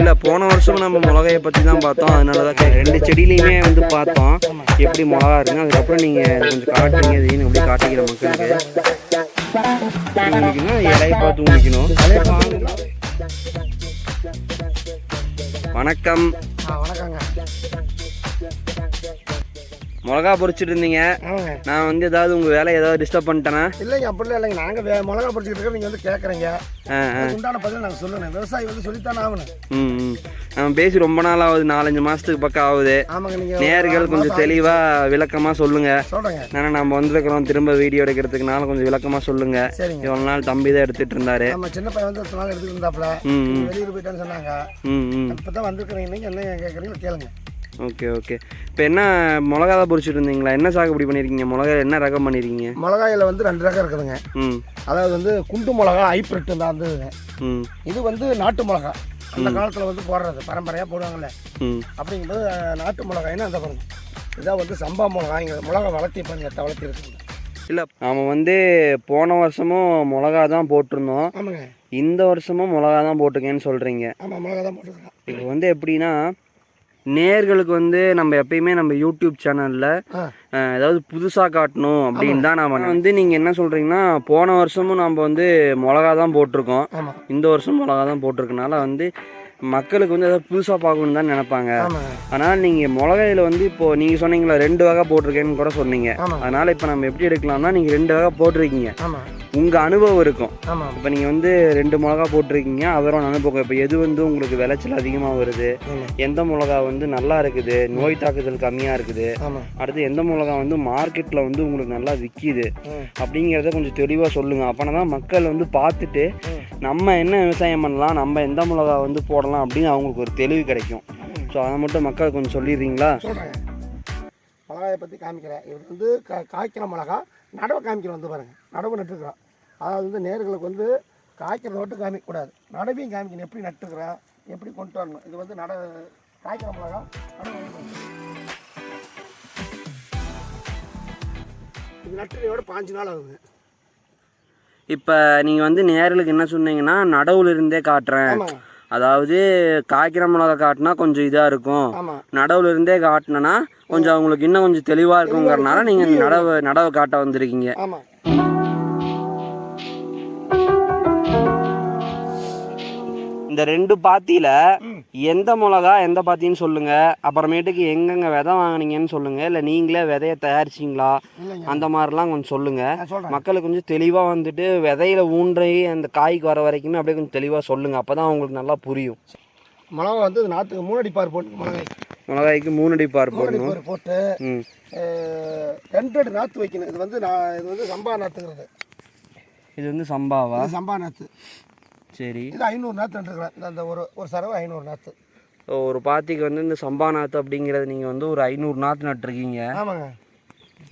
இல்லை போன வருஷம் நம்ம மிளகாயை பற்றி தான் பார்த்தோம். அதனால தான் ரெண்டு செடியிலையுமே வந்து பார்த்தோம். எப்படி மிளகா இருக்குங்க அதுக்கப்புறம் நீங்கள் கொஞ்சம் காட்டுங்க இதையும் அப்படி காட்டிக்கிற மக்களுக்கு. இலையை பார்த்து முடிக்கணும் வணக்கம். வணக்கங்க. மிளகா பொரிச்சிட்டு இருந்தீங்க நான் வந்து ஏதாவது உங்கள் வேலையை ஏதாவது டிஸ்டர்ப் பண்ணிட்டேனா? இல்லைங்க அப்படிலாம் இல்லைங்க. நாங்கள் மிளகா படிச்சுக்கிட்டு இருக்கோம். நீங்கள் வந்து கேட்குறீங்க உண்டான பதில் நாங்கள் சொல்லணும் விவசாயி வந்து சொல்லித்தானே ஆகணும். ம் நம்ம பேசி ரொம்ப நாள் ஆகுது. நாலஞ்சு மாதத்துக்கு பக்கம் ஆகுது. நேர்கள் கொஞ்சம் தெளிவாக விளக்கமாக சொல்லுங்கள் சொல்கிறேங்க ஏன்னா நம்ம வந்திருக்கிறோம். திரும்ப வீடியோ எடுக்கிறதுக்குனால கொஞ்சம் விளக்கமாக சொல்லுங்க. சரிங்க. இவ்வளோ நாள் தம்பி தான் எடுத்துட்டு இருந்தாரு. நம்ம சின்ன பையன் வந்து நாள் எடுத்துட்டு ம் வெளியூர் போயிட்டான்னு சொன்னாங்க. இப்போ தான் வந்திருக்கிறீங்க என்ன கேட்குறீங்க கேளுங்க. Okay okay. இப்போ என்ன மிளகா தான் இருந்தீங்களா என்ன சாகுபடி பண்ணியிருக்கீங்க மிளகா என்ன ரகம் பண்ணியிருக்கீங்க மிளகாயில் வந்து ரெண்டு ரகம் இருக்குதுங்க. ம். அதாவது வந்து குண்டு மிளகா ஹைப்ரிட் தான் இருந்ததுங்க. ம். இது வந்து நாட்டு மிளகா. அந்த காலத்தில் வந்து போடுறது பரம்பரையாக போடுவாங்கல்ல. அப்படிங்கும்போது நாட்டு மிளகாய்னா அந்த பாருங்க. இதான் வந்து சம்பா மிளகா. இங்கே மிளகா வளர்த்தி பாருங்க எத்த வளர்த்தி இருக்குங்க இல்லை நாம வந்து போன வருஷமும் மிளகா தான் போட்டிருந்தோம். ஆமாங்க. இந்த வருஷமும் மிளகா தான் போட்டிருக்கேன்னு சொல்கிறீங்க ஆமாம் மிளகா தான் போட்டுருக்கேன் இப்போ வந்து எப்படின்னா நேர்களுக்கு வந்து நம்ம எப்பயுமே நம்ம யூடியூப் சேனலில் ஏதாவது புதுசாக காட்டணும் அப்படின்னு தான் நம்ம வந்து நீங்கள் என்ன சொல்கிறீங்கன்னா போன வருஷமும் நம்ம வந்து மிளகா தான் போட்டிருக்கோம் இந்த வருஷம் மிளகா தான் போட்டிருக்கனால வந்து மக்களுக்கு வந்து ஏதாவது புதுசாக பார்க்கணுன்னு தான் நினைப்பாங்க. ஆனால் நீங்கள் மிளகாயில் வந்து இப்போது நீங்கள் சொன்னீங்களா ரெண்டு வகை போட்டிருக்கேன்னு கூட சொன்னீங்க. அதனால் இப்போ நம்ம எப்படி எடுக்கலாம்னா நீங்கள் ரெண்டு வகை போட்டிருக்கீங்க. உங்கள் அனுபவம் இருக்கும். ஆமாம் இப்போ நீங்கள் வந்து ரெண்டு மிளகா போட்டிருக்கீங்க அவரோட அனுபவம் இப்போ எது வந்து உங்களுக்கு விளைச்சல் அதிகமாக வருது? எந்த மிளகா வந்து நல்லா இருக்குது? நோய் தாக்குதல் கம்மியாக இருக்குது? அடுத்து எந்த மிளகா வந்து மார்க்கெட்டில் வந்து உங்களுக்கு நல்லா விற்கிது அப்படிங்கிறத கொஞ்சம் தெளிவாக சொல்லுங்கள் அப்போனா தான் மக்கள் வந்து பார்த்துட்டு. நம்ம என்ன விவசாயம் பண்ணலாம் நம்ம எந்த மிளகா வந்து போடலாம் அப்படின்னு அவங்களுக்கு ஒரு தெளிவு கிடைக்கும். ஸோ அதை மட்டும் மக்கள் கொஞ்சம் சொல்லிடுறீங்களா? மிளகாயை பற்றி காமிக்கிறேன். இது வந்து கா காய்க்கிற மிளகா நடவை காமிக்கிறோம் வந்து பாருங்கள் நடவு நட்டுருக்குறோம். அதாவது வந்து நேர்களுக்கு வந்து காய்க்கிறத மட்டும் காமிக்கக்கூடாது. நடவையும் காமிக்கணும். எப்படி நட்டுக்கிறோம் எப்படி கொண்டு வரணும்? இது வந்து நட காய்க்கிற மிளகா நடவு வந்து பாருங்க. இது நட்டுறையோட பாஞ்சு நாள் ஆகுதுங்க இப்போ நீங்கள் வந்து நேர்களுக்கு என்ன சொன்னீங்கன்னா நடவுல இருந்தே காட்டுறேன். அதாவது காய்க்கிற மிளகா காட்டினா கொஞ்சம் இதாக இருக்கும். நடவுல இருந்தே காட்டினா கொஞ்சம் அவங்களுக்கு இன்னும் கொஞ்சம் தெளிவாக இருக்குங்கிறனால நீங்கள் நடவை நடவை காட்ட வந்திருக்கீங்க. இந்த ரெண்டு பாத்தியில எந்த மிளகா எந்த பாத்தின்னு சொல்லுங்க. அப்புறமேட்டுக்கு எங்கெங்க விதை வாங்குனீங்கன்னு சொல்லுங்க. இல்லை நீங்களே விதைய தயாரிச்சிங்களா? அந்த மாதிரிலாம் கொஞ்சம் சொல்லுங்க. மக்களுக்கு கொஞ்சம் தெளிவாக வந்துட்டு விதையில ஊன்றி அந்த காய்க்கு வர வரைக்குமே அப்படியே கொஞ்சம் தெளிவாக சொல்லுங்க. அப்பதான் அவங்களுக்கு நல்லா புரியும். மிளகா வந்து நாற்றுக்கு மூணடி பார் போட்டு மிளகாய். மிளகாய்க்கு மூணு அடி பார் மூணடி போடணும். போட்டு ரெண்டு அடி நாற்று வைக்கணும். இது வந்து நான் இது வந்து சம்பா நாற்றுங்கிறது இது வந்து சம்பாவா? சம்பா நாற்று சரி. இது ஐநூறு நாற்று நட்டுருக்கிறேன். இந்த- ஒரு ஒரு சரவு ஐநூறு நாற்று ஒரு பாத்திக்கு வந்து இந்த சம்பா நாத்து அப்படிங்கிறது நீங்கள் வந்து ஒரு ஐநூறு நாற்று நட்டுருக்கீங்க. ஆமாங்க.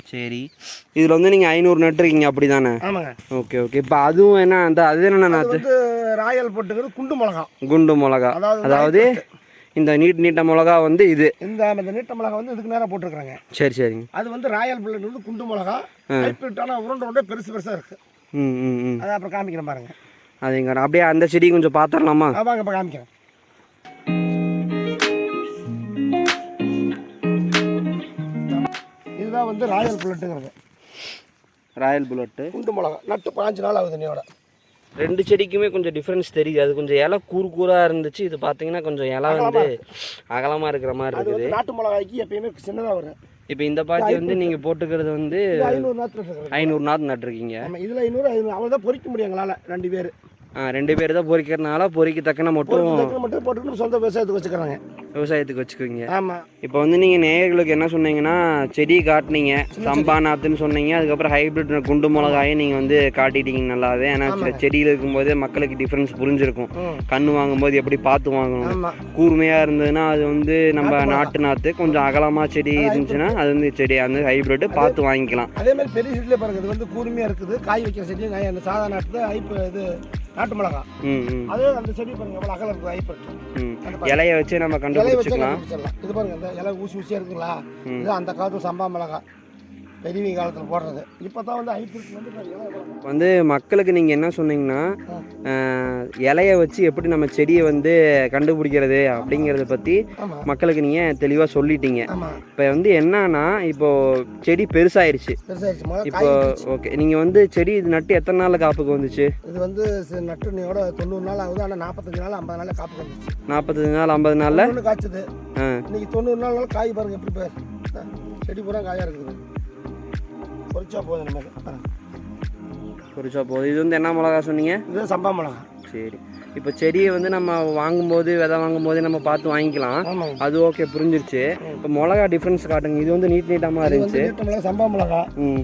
சரி. இதில் வந்து நீங்கள் ஐநூறு நட்டுருக்கீங்க அப்படி தானே ஆமாங்க. Okay okay. இப்போ அதுவும் என்ன அந்த அது என்ன இது நாற்று வந்து ராயல் போட்டுக்கிறது குண்டு மிளகா. குண்டு மிளகா. அதாவது அதாவது இந்த நீட் நீட்ட மிளகா வந்து இது. இந்த இந்த நீட்ட மிளகா வந்து இதுக்கு நேரம் போட்டிருக்கிறாங்க. சரி சரிங்க அது வந்து ராயல் பிள்ளை வந்து குண்டு மிளகா. ஹைப்ரிட்டான உருண்டை உருண்டை பெருசு பெருசாக இருக்குது ம் ம் ம். அதை அப்புறம் காமிக்கிறேன் பாருங்க. அதுங்க அப்படியே அந்த செடி கொஞ்சம் பார்த்துடலாமா வாங்க காமிக்கிறேன். இதுதான் வந்து ராயல் புல்லட்டுங்கிறது. Royal bullet. குண்டு மிளகா. நட்டு பாஞ்சு நாள் ஆகுது நீயோட ரெண்டு செடிக்குமே கொஞ்சம் டிஃப்ரென்ஸ் தெரியுது. அது கொஞ்சம் இலை கூறு கூறாக இருந்துச்சு. இது பார்த்தீங்கன்னா கொஞ்சம் இலை வந்து அகலமாக இருக்கிற மாதிரி இருக்குது. நாட்டு மிளகாய்க்கு எப்பயுமே சின்னதாக வரும். இப்போ இந்த பாத்தி வந்து நீங்கள் போட்டுக்கிறது வந்து ஐநூறு நாற்று ஐநூறு நாற்று நட்டுருக்கீங்க. இதில் ஐநூறு ஐநூறு. அவ்வளோ தான் பொறிக்க முடியும் எங்களால் ரெண்டு பேர். ரெண்டு பேர் தான் பொறிக்கிறதுனால பொறிக்க தக்கன மட்டும் மட்டும் போட்டுக்கிட்டு சொந்த விவசாயத்துக்கு வச்சுக்கிறாங்க. விவசாயத்துக்கு வச்சுக்குவீங்க. ஆமாம் இப்போ வந்து நீங்கள் நேயர்களுக்கு என்ன சொன்னீங்கன்னா செடி காட்டுனீங்க சம்பா நாத்துன்னு சொன்னீங்க அதுக்கப்புறம் ஹைபிரிட் குண்டு மிளகாயும் நீங்கள் வந்து காட்டிட்டீங்க நல்லாவே. ஏன்னா செடியில் இருக்கும்போதே மக்களுக்கு டிஃப்ரென்ஸ் புரிஞ்சிருக்கும். கண்ணு வாங்கும்போது எப்படி பார்த்து வாங்கணும். கூர்மையாக இருந்ததுன்னா அது வந்து நம்ம நாட்டு நாற்று கொஞ்சம் அகலமாக செடி இருந்துச்சுன்னா அது வந்து செடி அந்த ஹைபிரிட் பார்த்து வாங்கிக்கலாம். அதே மாதிரி பெரிய செடியிலே பாருங்க இது வந்து கூர்மையாக இருக்குது. காய் வைக்கிற செடி காய் அந்த சாதா நாட்டு இது நாட்டு மிளகா. அதே அந்த செடி பாருங்க எவ்வளோ அகலம் இருக்குது ஐப்பட்டு இலைய வச்சு நம்ம இலையை வச்சு கண்டுபிடிச்சிக்கலாம். கண்டுபிடிச்சிடலாம். இது பாருங்க இந்த இலை ஊசி ஊசியாக இருக்குங்களா? இது அந்த காலத்து சம்பா மிளகா. பெரியவங்க காலத்தில் போடுறது. இப்போ தான் வந்து ஹைபிரிட் வந்து. வந்து மக்களுக்கு நீங்கள் என்ன சொன்னீங்கன்னா இலைய வச்சு எப்படி நம்ம செடியை வந்து கண்டுபிடிக்கிறது அப்படிங்கிறத பற்றி மக்களுக்கு நீங்கள் தெளிவாக சொல்லிட்டீங்க. இப்போ வந்து என்னன்னா இப்போ செடி பெருசாயிருச்சு. இப்போ. ஓகே நீங்கள் வந்து செடி இது நட்டு எத்தனை நாளில் காப்புக்கு வந்துச்சு? இது வந்து நட்டு நீயோட தொண்ணூறு நாள் ஆகுது. ஆனால் நாற்பத்தஞ்சு நாள் ஐம்பது நாள் காப்பு வந்துச்சு. நாற்பத்தஞ்சு நாள் ஐம்பது நாளில்? காய்ச்சது. இன்னைக்கு தொண்ணூறு நாள் நாள் காய் பாருங்க எப்படி பேர் செடி பூரா காயாக இருக்குது. பொரிச்சா போதும் நமக்கு பாருங்க. குறிச்சா போதும். இது வந்து என்ன மிளகா சொன்னீங்க? இது சம்பா மிளகா. சரி. இப்போ செடியை வந்து நம்ம வாங்கும்போது விதை வாங்கும்போது நம்ம பார்த்து வாங்கிக்கலாம். அது ஓகே புரிஞ்சிருச்சு. இப்போ மிளகா டிஃப்ரென்ஸ் காட்டுங்க. இது வந்து நீட் நீட்டமாக இருந்துச்சு. மிளகா சம்பா மிளகா.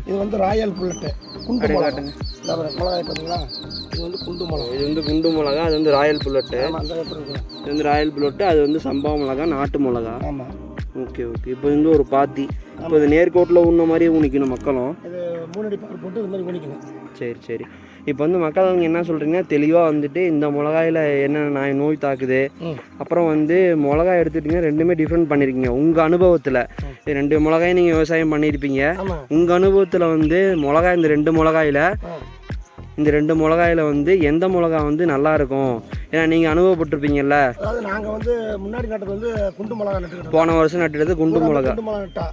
இது வந்து ராயல் புல்லட்டு. குண்டு காட்டுங்க. மிளகாய் பார்த்தீங்களா? இது வந்து குண்டு மிளகா. இது வந்து குண்டு மிளகா அது வந்து ராயல் புல்லட்டு. இது வந்து ராயல் புல்லட்டு அது வந்து சம்பா மிளகா நாட்டு மிளகா. ஆமாம் ஓகே ஓகே இப்போ வந்து ஒரு பாத்தி. இப்போ இது நேர்கோட்டில் உண்ண மாதிரி ஊனிக்கணும் மக்களும். இது மூணு அடி பால் போட்டு இது மாதிரி குடிக்கணும் சரி சரி. இப்போ வந்து மக்கள் நீங்க என்ன சொல்கிறீங்கன்னா தெளிவாக வந்துட்டு இந்த மிளகாயில் என்னென்ன நாய் நோய் தாக்குது அப்புறம் வந்து மிளகாய் எடுத்துட்டீங்கன்னா ரெண்டுமே டிஃப்ரெண்ட் பண்ணியிருக்கீங்க உங்கள் அனுபவத்தில். ரெண்டு மிளகாய் நீங்கள் விவசாயம் பண்ணியிருப்பீங்க. உங்கள் அனுபவத்தில் வந்து மிளகாய் இந்த ரெண்டு மிளகாயில் இந்த ரெண்டு மிளகாயில் வந்து எந்த மிளகா வந்து நல்லா இருக்கும்? ஏன்னா நீங்கள் அனுபவப்பட்டிருப்பீங்கல்ல? அதாவது நாங்கள் வந்து முன்னாடி நட்டது வந்து குண்டு மிளகா நட்டுக்கிட்டோம். போன வருஷம் நட்டுறது குண்டு மிளகா. குண்டு மிளகா நட்டா.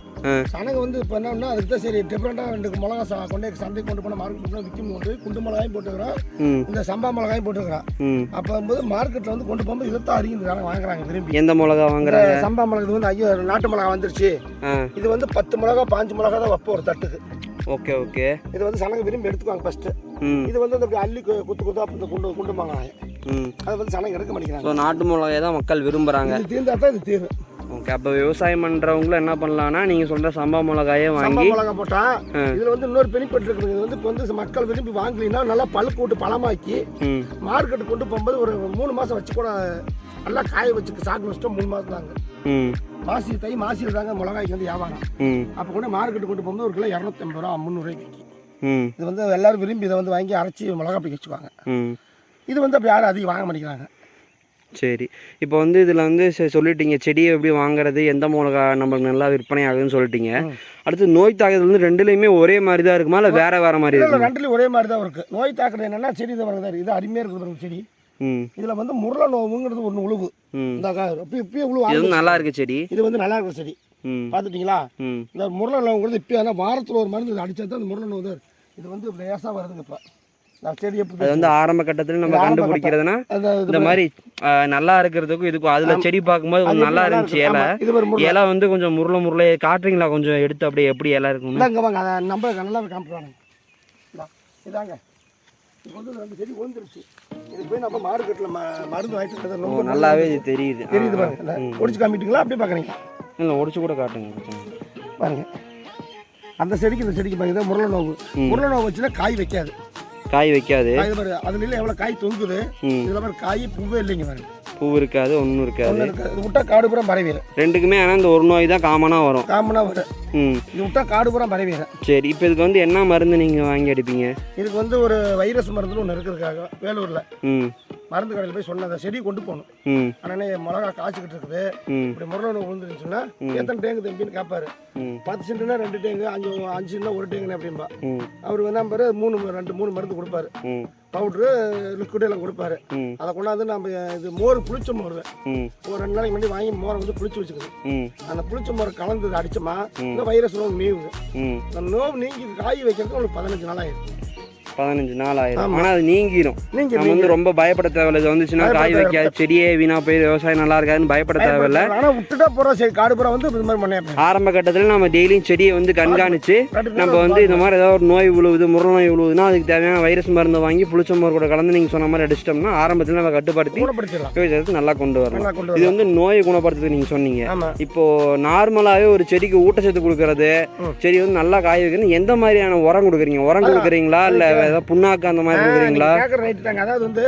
சனங்க வந்து இப்போ என்னன்னா அதுக்கு தான் சரி டிஃப்ரெண்ட்டாக ரெண்டு மிளகா சா- கொண்டு சந்தைக்கு கொண்டு போனால் மார்க்கெட் கொண்டு விற்கும் போது குண்டு மிளகாயும் போட்டுக்கிறோம். இந்த சம்பா மிளகாயும் போட்டுக்கிறோம். அப்போ வந்து மார்க்கெட்டில் வந்து கொண்டு போகும்போது இதைத்தான் அதிகம் ஜனம் வாங்குறாங்க விரும்பி. எந்த மிளகா வாங்குறாங்க? இந்த சம்பா மிளகா இது வந்து ஐயோ நாட்டு மிளகா வந்துருச்சு. இது வந்து பத்து மிளகா பாஞ்சு மிளகா தான் வைப்போம் ஒரு தட்டுக்கு. Okay okay. இது வந்து சனங்க விரும்பி எடுத்துக்குவாங்க ஃபஸ்ட்டு இது வந்து அந்த அள்ளி குத்து குத்தா இந்த குண்டு குண்டு மிளகாய் ம். அதை வந்து சனங்க எடுக்க மாட்டேங்கிறாங்க. நாட்டு மிளகாயை தான் மக்கள் விரும்புகிறாங்க இது தீர்ந்தா தான் இது தீரும். ஓகே அப்போ விவசாயம் பண்ணுறவங்களும் என்ன பண்ணலாம்னா நீங்கள் சொல்கிற சம்பா மிளகாயே வாங்கி மிளகா போட்டா இதுல வந்து இன்னொரு பெனிஃபிட் இருக்குது இது வந்து இப்போ வந்து மக்கள் விரும்பி வாங்கலைன்னா நல்லா பழுப்பு விட்டு பழமாக்கி மார்க்கெட்டு கொண்டு போகும்போது ஒரு மூணு மாசம் வச்சு கூட நல்லா காய வச்சு சாக்கு வச்சுட்டோம் மூணு மாசம் தாங்க. மாசி தை மாசியில் தாங்க மிளகாய்க்கு வந்து வியாபாரம். அப்போ கூட மார்க்கெட்டு கொண்டு போகும்போது ஒரு கிலோ இரநூத்தம்பது ரூபா முந்நூறுவாய்க்கு விற்கும் ம் இது வந்து எல்லாரும் விரும்பி இதை வந்து வாங்கி அரைச்சி மிளகா போய் வச்சுக்குவாங்க. இது வந்து அப்படி யாரும் அதிகம் வாங்க மாட்டேங்கிறாங்க. சரி. இப்போ வந்து இதில் வந்து சொல்லிட்டீங்க செடியை எப்படி வாங்குறது எந்த மிளகா நம்மளுக்கு நல்லா விற்பனை ஆகுதுன்னு சொல்லிட்டீங்க அடுத்து நோய் தாக்குதல் வந்து ரெண்டுலேயுமே ஒரே மாதிரி தான் இருக்குமா? இல்லை வேற வேற மாதிரி இருக்குமா? ரெண்டுலையும் ஒரே மாதிரி தான் இருக்குது நோய் தாக்குறது என்னன்னா செடி இது வருது இது அருமையாக இருக்குது செடி. ம். இதில் வந்து முருளை நோவுங்கிறது ஒன்று உழுவு. ம். இந்த இப்போ இப்பயே உழுவு நல்லா இருக்கு செடி. இது வந்து நல்லா இருக்கிற செடி. பார்த்துட்டிங்களா இந்த முருளை நோவுங்கிறது இப்போ வாரத்தில் ஒரு மருந்து அடிச்சா தான் அந்த முருளை நோவு தான் இருக்கு. இது வந்து லேசாக வருதுங்க இப்போ. நான் அது வந்து ஆரம்ப கட்டத்தில் நம்ம கண்டுபிடிக்கிறதுனா இந்த மாதிரி. நல்லா இருக்கிறதுக்கும் இதுக்கும் அதில் செடி பார்க்கும்போது கொஞ்சம் நல்லா இருந்துச்சு இலை. இலை வந்து கொஞ்சம் முருளை முருளை காட்டுறீங்களா? கொஞ்சம் எடுத்து அப்படியே எப்படி இலை வாங்க அதை நம்பர் நல்லா காமிப்பாங்க. இதாங்க. வந்து செடி விழுந்துருச்சு இது போய் நம்ம மார்க்கெட்டில் மருந்து வாங்கிட்டு ரொம்ப நல்லாவே இது தெரியுது. தெரியுது பாருங்க ஒடிச்சு காமிட்டீங்களா அப்படியே பார்க்குறீங்க இல்லை ஒடிச்சு கூட காட்டுங்க பிரச்சனை இல்லை. பாருங்க. அந்த செடிக்கு இந்த செடிக்கு பாருங்க இதான் முருளை நோவு முருளை நோவு வச்சுன்னா காய் வைக்காது. காய் வைக்காது. அதுல இல்லை எவ்வளோ காய் தொங்குது இதில் பாருங்க காய் பூவே இல்லைங்க பாருங்க. பூ இருக்காது ஒன்றும் இருக்காது. விட்டா காடு பூரா பரவிடும் ரெண்டுக்குமே ஆனால் இந்த ஒரு நோய் தான் காமனாக வரும். காமனாக வரும். இது விட்டா காடு பூரா பரவிடும். சரி இப்போ இதுக்கு வந்து என்ன மருந்து நீங்கள் வாங்கி அடிப்பீங்க? இதுக்கு வந்து ஒரு வைரஸ் மருந்துன்னு ஒன்று இருக்கிறதுக்காக வேலூரில். ம். மருந்து கடையில் போய் சொன்ன அந்த செடி கொண்டு போகணும். ஆனால் மிளகா காய்ச்சிக்கிட்டு இருக்குது. இப்படி நோவு விழுந்துருச்சுன்னா எத்தனை டேங்கு தம்பின்னு கேட்பாரு பத்து சென்ட்டுனா ரெண்டு டேங்கு அஞ்சு அஞ்சு சென்ட்னா ஒரு டேங்குன்னு அப்படிம்பா. அவர் வந்து நம்பர் மூணு ரெண்டு மூணு மருந்து கொடுப்பாரு. பவுட்ரு லிக்விட் எல்லாம் கொடுப்பாரு. அதை கொண்டாந்து நம்ம இது மோர் புளிச்ச மோர். ஒரு ரெண்டு நாளைக்கு முன்னாடி வாங்கி மோரை வந்து புளிச்சு வச்சுக்குது. ம். அந்த புளிச்ச மோரை கலந்து அடிச்சோமா இந்த வைரஸ் நோவு நீவுது. ம். அந்த நோவு நீங்கி காய் வைக்கிறதுக்கு உங்களுக்கு பதினஞ்சு நாள் ஆயிடும் பதினஞ்சு நாள் ஆயிரும். ஆனால் அது நீங்கிரும். நீங்க நம்ம வந்து ரொம்ப பயப்பட தேவையில்ல. இது வந்துச்சுன்னா காய் வைக்காது செடியே வீணா போய் விவசாயம் நல்லா இருக்காதுன்னு பயப்பட தேவையில்ல. ஆனா விட்டுட்டா போறோம் சரி காடு பூரா வந்து இது மாதிரி பண்ணேன் ஆரம்ப கட்டத்தில் நம்ம டெய்லியும் செடியை வந்து கண்காணிச்சு நம்ம வந்து இந்த மாதிரி ஏதாவது ஒரு நோய் விழுவுது முருள் நோய் விழுவுதுன்னா அதுக்கு தேவையான வைரஸ் மருந்து வாங்கி புளிச்ச மோர் கூட கலந்து நீங்கள் சொன்ன மாதிரி அடிச்சிட்டோம்னா ஆரம்பத்தில் நம்ம கட்டுப்படுத்தி குணப்படுத்திடலாம். விவசாயத்தை நல்லா கொண்டு வரலாம். இது வந்து நோயை குணப்படுத்துறதுக்கு நீங்கள் சொன்னீங்க. இப்போ நார்மலாகவே ஒரு செடிக்கு ஊட்டச்சத்து கொடுக்கறது. செடி வந்து நல்லா காய வைக்கணும் எந்த மாதிரியான உரம் கொடுக்குறீங்க? உரம் கொடுக்குறீங்களா? இல்லை ஏதாவது புண்ணாக்கு அந்த மாதிரி கொடுக்குறீங்களா? கேட்குற ரைட்டு தாங்க. அதாவது வந்து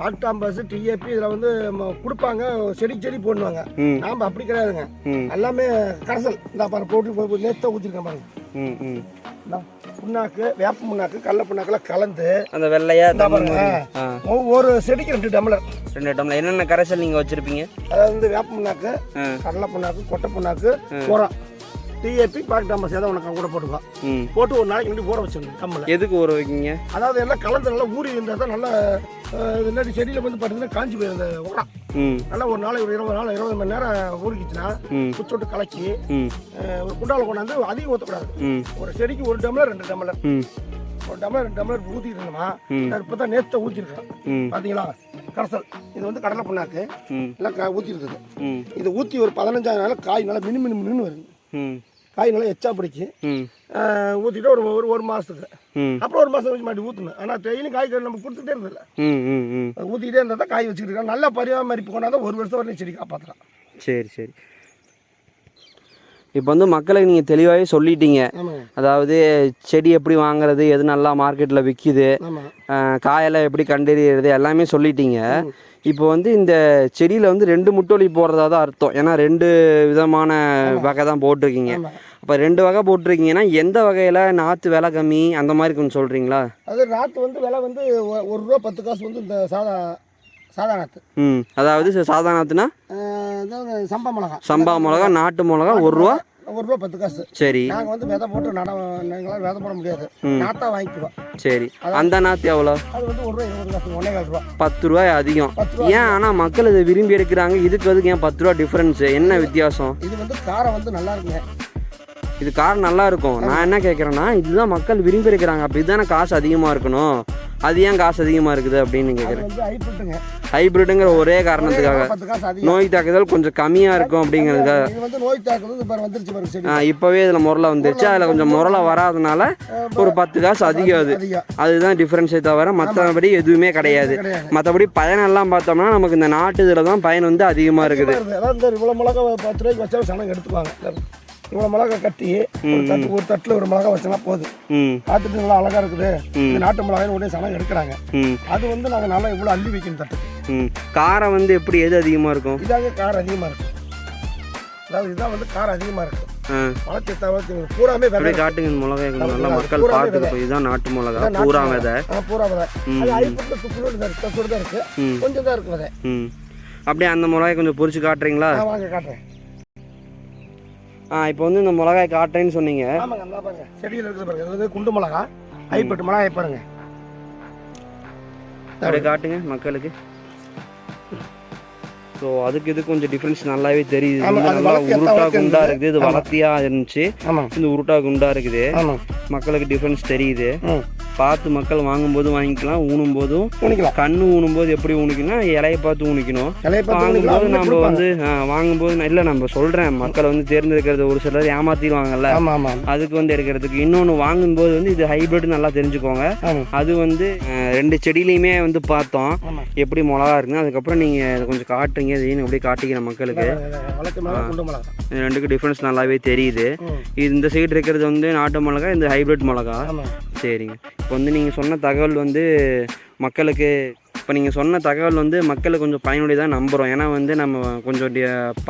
பாக்டாம்பஸ் டிஏபி இதில் வந்து கொடுப்பாங்க செடி செடி போடுவாங்க. நாம் அப்படி கிடையாதுங்க. எல்லாமே கரைசல். இந்த பாரு போட்டு நேற்று ஊற்றிருக்கேன் பாருங்க. புண்ணாக்கு வேப்ப புண்ணாக்கு கடல புண்ணாக்கெல்லாம் கலந்து அந்த வெள்ளையா ஒவ்வொரு செடிக்கு ரெண்டு டம்ளர். ரெண்டு டம்ளர். என்னென்ன கரைசல் நீங்கள் வச்சுருப்பீங்க? அதாவது வந்து வேப்ப புண்ணாக்கு கடலை புண்ணாக்கு கொட்டை புண்ணாக்கு உரம் டிஏபி பாக்டாமஸ் ஏதோ உனக்கு கூட போட்டுக்கலாம். போட்டு ஒரு நாளைக்கு முன்னாடி ஊற வச்சிடணும் கம்மில். எதுக்கு ஊற வைக்கீங்க? அதாவது எல்லாம் கலந்து நல்லா ஊறி இருந்தால் தான் நல்லா இல்லாட்டி செடியில் வந்து பார்த்தீங்கன்னா காஞ்சி போயிடும் அந்த உரம். நல்லா ஒரு நாளைக்கு ஒரு இருபது நாள் இருபது மணி நேரம் ஊறிக்கிச்சுன்னா குச்சி விட்டு கலக்கி ஒரு குண்டால கொண்டாந்து அதிகம் ஊற்றக்கூடாது ஒரு செடிக்கு ஒரு டம்ளர் ரெண்டு டம்ளர். ஒரு டம்ளர் ரெண்டு டம்ளர் ஊற்றிட்டு இருந்தோமா ம். நான் இப்போ தான் நேற்று ஊற்றிருக்கேன் பார்த்தீங்களா கரைசல். இது வந்து கடலை புண்ணாக்கு எல்லாம் கா ஊற்றிருக்குது ம். இது ஊற்றி ஒரு பதினஞ்சாயிரம் நாள் காய் நல்லா மினு மினு மினு வருது. காய் நல்லா எச்சா பிடிச்சி ம். ஊற்றிட்டு ஒரு ஒரு ஒரு மாதத்துக்கு அப்புறம் ஒரு மாதம் கழிச்சு மாட்டி ஊற்றணும் ஆனால் டெய்லியும் காய் நம்ம கொடுத்துட்டே இருந்ததில்ல ஊற்றிக்கிட்டே இருந்தால் தான் காய் வச்சுக்கிட்டு நல்லா பராமரிப்பு கொண்டாந்தா ஒரு வருஷம் வரையும் செடி காப்பாற்றலாம் சரி சரி. இப்போ வந்து மக்களுக்கு நீங்கள் தெளிவாகவே சொல்லிட்டீங்க. அதாவது செடி எப்படி வாங்குறது எது நல்லா மார்க்கெட்டில் விற்கிது காயெல்லாம் எப்படி கண்டறியறது எல்லாமே சொல்லிட்டீங்க. இப்போ வந்து இந்த செடியில் வந்து ரெண்டு முட்டொலி போடுறதா தான் அர்த்தம். ஏன்னா ரெண்டு விதமான வகை தான் போட்டிருக்கீங்க. அப்போ ரெண்டு வகை போட்டிருக்கீங்கன்னா எந்த வகையில் நாற்று விலை கம்மி அந்த மாதிரி கொஞ்சம் சொல்கிறீங்களா அது நாற்று வந்து விலை வந்து ஒரு ரூபா பத்து காசு வந்து இந்த சாதா சாதா நாற்று ம் அதாவது ச- சாதா நாற்றுனா அஹ் அதாவது சம்பா மிளகா. சம்பா மிளகா நாட்டு மிளகா ஒரு ரூபா? ஒரு ரூபா பத்து காசு. சரி. நாங்கள் வந்து விதை போட்டு நட எங்களால் விதை போட முடியாது. நாற்றா வாங்கிக்குவோம். சரி. அந்த நாற்று எவ்வளோ? அது வந்து ஒரு ரூபா இருபது காசு ஒன்றே ரூபா. பத்து ரூபாய் அதிகம். ஏன் ஆனால் மக்கள் இதை விரும்பி எடுக்கிறாங்க? இதுக்கு அதுக்கு ஏன் பத்து ரூபா டிஃப்ரென்ஸு என்ன வித்தியாசம்? இது வந்து காரம் வந்து நல்லா இருக்குங்க. இது கார் நல்லா இருக்கும். நான் என்ன கேட்குறேன்னா இதுதான் மக்கள் விரும்பி இருக்கிறாங்க அப்படி தானே காசு அதிகமாக இருக்கணும்? அது ஏன் காசு அதிகமாக இருக்குது அப்படின்னு கேட்குறேன் ஹைப்ரிட்டுங்கிற ஒரே காரணத்துக்காக. நோய் தாக்குதல் கொஞ்சம் கம்மியாக இருக்கும் அப்படிங்கிறதுக்காக இப்போவே இதில் முரலை வந்துருச்சு. அதில் கொஞ்சம் முரலை வராதனால ஒரு பத்து காசு அதிகம் அது. அதுதான் டிஃப்ரென்ஸே தவிர மற்றபடி எதுவுமே கிடையாது. மற்றபடி பயனெல்லாம் பார்த்தோம்னா நமக்கு இந்த நாட்டு இதில் தான் பயன் வந்து அதிகமாக இருக்குது. இவ்வளோ மிளகா கட்டி ஒரு தட்டு ஒரு தட்டில் ஒரு மிளகா வச்சோன்னா போதும். ம். பார்த்துட்டு நல்லா அழகா இருக்குது. இந்த நாட்டு மிளகாய் உடனே சனங்க எடுக்கிறாங்க. அது வந்து நாங்கள் நல்லா இவ்வளோ அள்ளி வைக்கணும் தட்டு ம். காரம் வந்து எப்படி எது அதிகமாக இருக்கும்? இதாங்க காரம் அதிகமாக இருக்கும். அதாவது இதான் வந்து காரம் அதிகமாக இருக்கும். வளர்ச்சி பூராமே விதை காட்டுங்க மிளகாய் கொஞ்சம். நல்லா மக்கள் பார்த்துட்டு இதுதான் நாட்டு மிளகா பூரா. விதை. பூரா விதை. அது ஐப்பூரில் சுக்குனோடு தான் இருக்கு சுடு தான் இருக்கு. ம். கொஞ்சம் தான் இருக்கு விதை. ம். அப்படியே அந்த மிளகாய் கொஞ்சம் பொரிச்சு காட்டுறீங்களா? வாங்க காட்டுறேன். ஆ இப்போ வந்து இந்த மிளகாய் காட்டுறேன்னு சொன்னீங்க. ஆமாங்க நல்லா பாருங்க. செடியில் இருக்குது பாருங்க. இது வந்து குண்டு மிளகா. ஐப்பட்டு மிளகாய் பாருங்க. அப்படியே காட்டுங்க மக்களுக்கு. ஸோ அதுக்கு இது கொஞ்சம் டிஃப்ரென்ஸ் நல்லாவே தெரியுது. நல்லா உருட்டா குண்டா. இருக்குது. இது. வளர்த்தியா இருந்துச்சு. இது உருட்டா குண்டா இருக்குது. மக்களுக்கு டிஃப்ரென்ஸ் தெரியுது. பார்த்து மக்கள் வாங்கும்போது வாங்கிக்கலாம் ஊனும் போதும் உணிக்கலாம் கண்ணு ஊனும்போது எப்படி ஊனிக்கணும். இலையை பார்த்து ஊனிக்கணும் வாங்கும்போது ஊனிக்கலாம், நம்ம வந்து வாங்கும்போது இல்லை நம்ம சொல்கிறேன் மக்கள் வந்து தேர்ந்தெடுக்கிறது ஒரு சிலர் ஏமாத்திடுவாங்கல்ல. அதுக்கு வந்து எடுக்கிறதுக்கு. இன்னொன்று வாங்கும்போது வந்து இது ஹைபிரிட் நல்லா தெரிஞ்சுக்கோங்க. அது வந்து ரெண்டு செடியிலையுமே வந்து பார்த்தோம். எப்படி மிளகா இருக்குன்னு அதுக்கப்புறம் நீங்கள் கொஞ்சம் காட்டுறீங்க இதையும் அப்படியே காட்டிக்கிற மக்களுக்கு? வளர்ச்சி மிளகா குண்டு மிளகா. இது ரெண்டுக்கு டிஃப்ரென்ஸ் நல்லாவே தெரியுது. இது இந்த சைடு இருக்கிறது வந்து நாட்டு மிளகா இந்த ஹைபிரிட் மிளகா. சரிங்க. இப்போ வந்து நீங்கள் சொன்ன தகவல் வந்து மக்களுக்கு இப்போ நீங்கள் சொன்ன தகவல் வந்து மக்களுக்கு கொஞ்சம் பயனுடையதாக நம்புகிறோம் ஏன்னா வந்து நம்ம கொஞ்சம்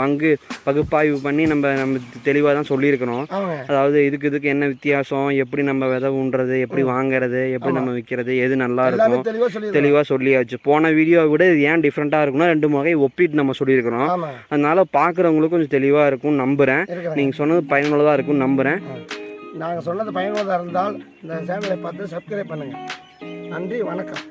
பங்கு பகுப்பாய்வு பண்ணி நம்ம நம்ம தெளிவாக தான் சொல்லியிருக்கிறோம் அதாவது இதுக்கு இதுக்கு என்ன வித்தியாசம்? எப்படி நம்ம விதை ஊன்றது எப்படி வாங்குறது? எப்படி நம்ம விற்கிறது எது நல்லா இருக்கும்? தெளிவாக சொல்லி தெளிவாக சொல்லியாச்சு. போன வீடியோவை விட இது ஏன் டிஃப்ரெண்ட்டாக இருக்குன்னா ரெண்டு வகை ஒப்பிட்டு நம்ம சொல்லியிருக்கிறோம் அதனால பார்க்குறவங்களுக்கும் கொஞ்சம் தெளிவாக இருக்கும்னு நம்புகிறேன் நீங்கள் சொன்னது பயனுள்ளதாக இருக்கும்னு நம்புகிறேன் நாங்கள் சொன்னது பயனுள்ளதாக இருந்தால் இந்த சேனலை பார்த்து சப்ஸ்கிரைப் பண்ணுங்கள் நன்றி வணக்கம்.